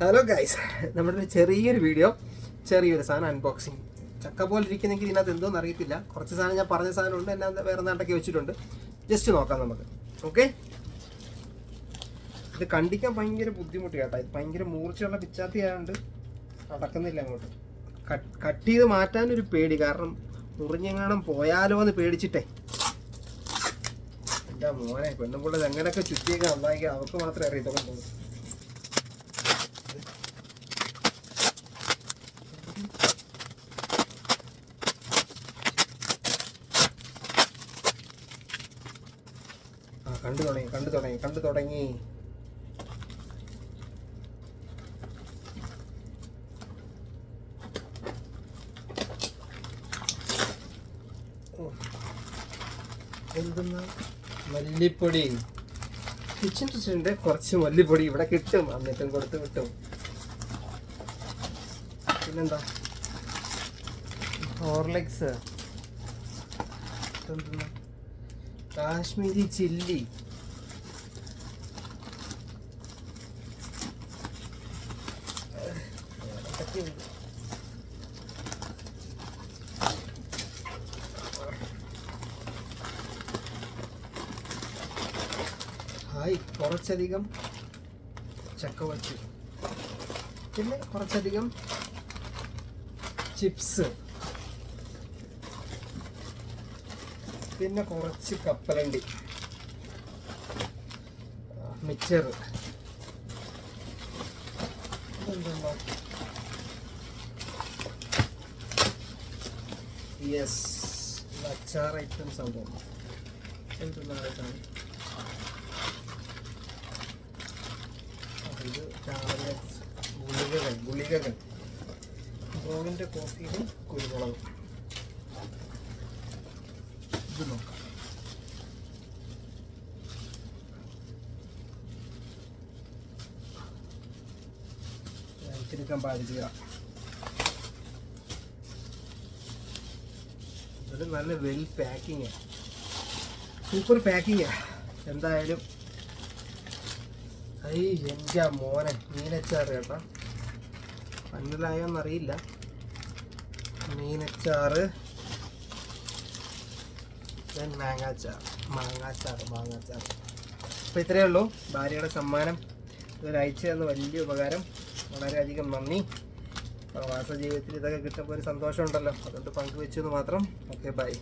Hello guys നമ്മുടെ ഒരു ചെറിയൊരു വീഡിയോ ചെറിയൊരു സാധനം അൺബോക്സിങ് ചക്ക പോലെ ഇരിക്കുന്നെങ്കിൽ ഇതിനകത്ത് എന്തോന്ന് അറിയത്തില്ല. കുറച്ച് സാധനം ഞാൻ പറഞ്ഞ സാധനം ഉണ്ട്. എന്നാ വേറെ നാട്ടൊക്കെ വെച്ചിട്ടുണ്ട്. ജസ്റ്റ് നോക്കാം നമുക്ക്. ഓക്കെ ഇത് കണ്ടിക്കാൻ ഭയങ്കര ബുദ്ധിമുട്ട് കേട്ടോ. ഇത് ഭയങ്കര മൂർച്ചയുള്ള പിച്ചാത്തി ആയതുകൊണ്ട് നടക്കുന്നില്ല അങ്ങോട്ട്. കട്ട് ചെയ്ത് മാറ്റാനൊരു പേടി. കാരണം മുറിഞ്ഞെങ്ങാനും പോയാലോ എന്ന് പേടിച്ചിട്ടേ. എന്റെ മോനെ പെണ്ണുപിള്ളത് എങ്ങനെയൊക്കെ ചുറ്റിയൊക്കെ നന്നായി. അവർക്ക് മാത്രമേ അറിയത്തുള്ളൂ. ആ കണ്ടു തുടങ്ങി കണ്ടു തുടങ്ങി കണ്ടു തുടങ്ങി. എന്തെന്നാ? മല്ലിപ്പൊടി. കിച്ചൺ ടച്ചിന്റെ കുറച്ച് മല്ലിപ്പൊടി ഇവിടെ കിട്ടും. എന്നിട്ടും കൊടുത്ത് കിട്ടും. പിന്നെന്താ? ഹോർലിക്സ് എന്തെന്നാ കാശ്മീരി ചില്ലി. ഹായ് കുറച്ചധികം ചക്കവച്ച് പിന്നെ കുറച്ചധികം ചിപ്സ്. പിന്നെ കുറച്ച് കപ്പലണ്ടി. മിക്സർ യെസ് അച്ചാർ ഐറ്റംസ് സംഭവം. എന്തെന്നാണ് ഇതാണ് ഇത് രാവിലെ ഗുളികകൾ ഗുളികകൾ. ബ്രൗണിന്റെ കോഫിയിലും കുരുമുളകും. ഇത് നോക്കാം പാടില്ല ഇത് നല്ല വെൽ പാക്കിംഗ് സൂപ്പർ പാക്കിംഗ് എന്തായാലും ഐ എന്റെ മോനെ മീനച്ചാറ് കേട്ടോ. പന്നലായോന്നറിയില്ല മീനച്ചാറ്. ദെൻ മാങ്ങാച്ചാർ മാങ്ങാച്ചാർ മാങ്ങാച്ചാർ അപ്പോൾ ഇത്രയേ ഉള്ളൂ. ഭാര്യയുടെ സമ്മാനം. ഇതൊരു അയച്ചു തന്ന വലിയ ഉപകാരം. വളരെയധികം നന്ദി. പ്രവാസ ജീവിതത്തിൽ ഇതൊക്കെ കിട്ടുമ്പോൾ ഒരു സന്തോഷമുണ്ടല്ലോ. അതുകൊണ്ട് പങ്കുവെച്ചു എന്ന് മാത്രം. Okay bye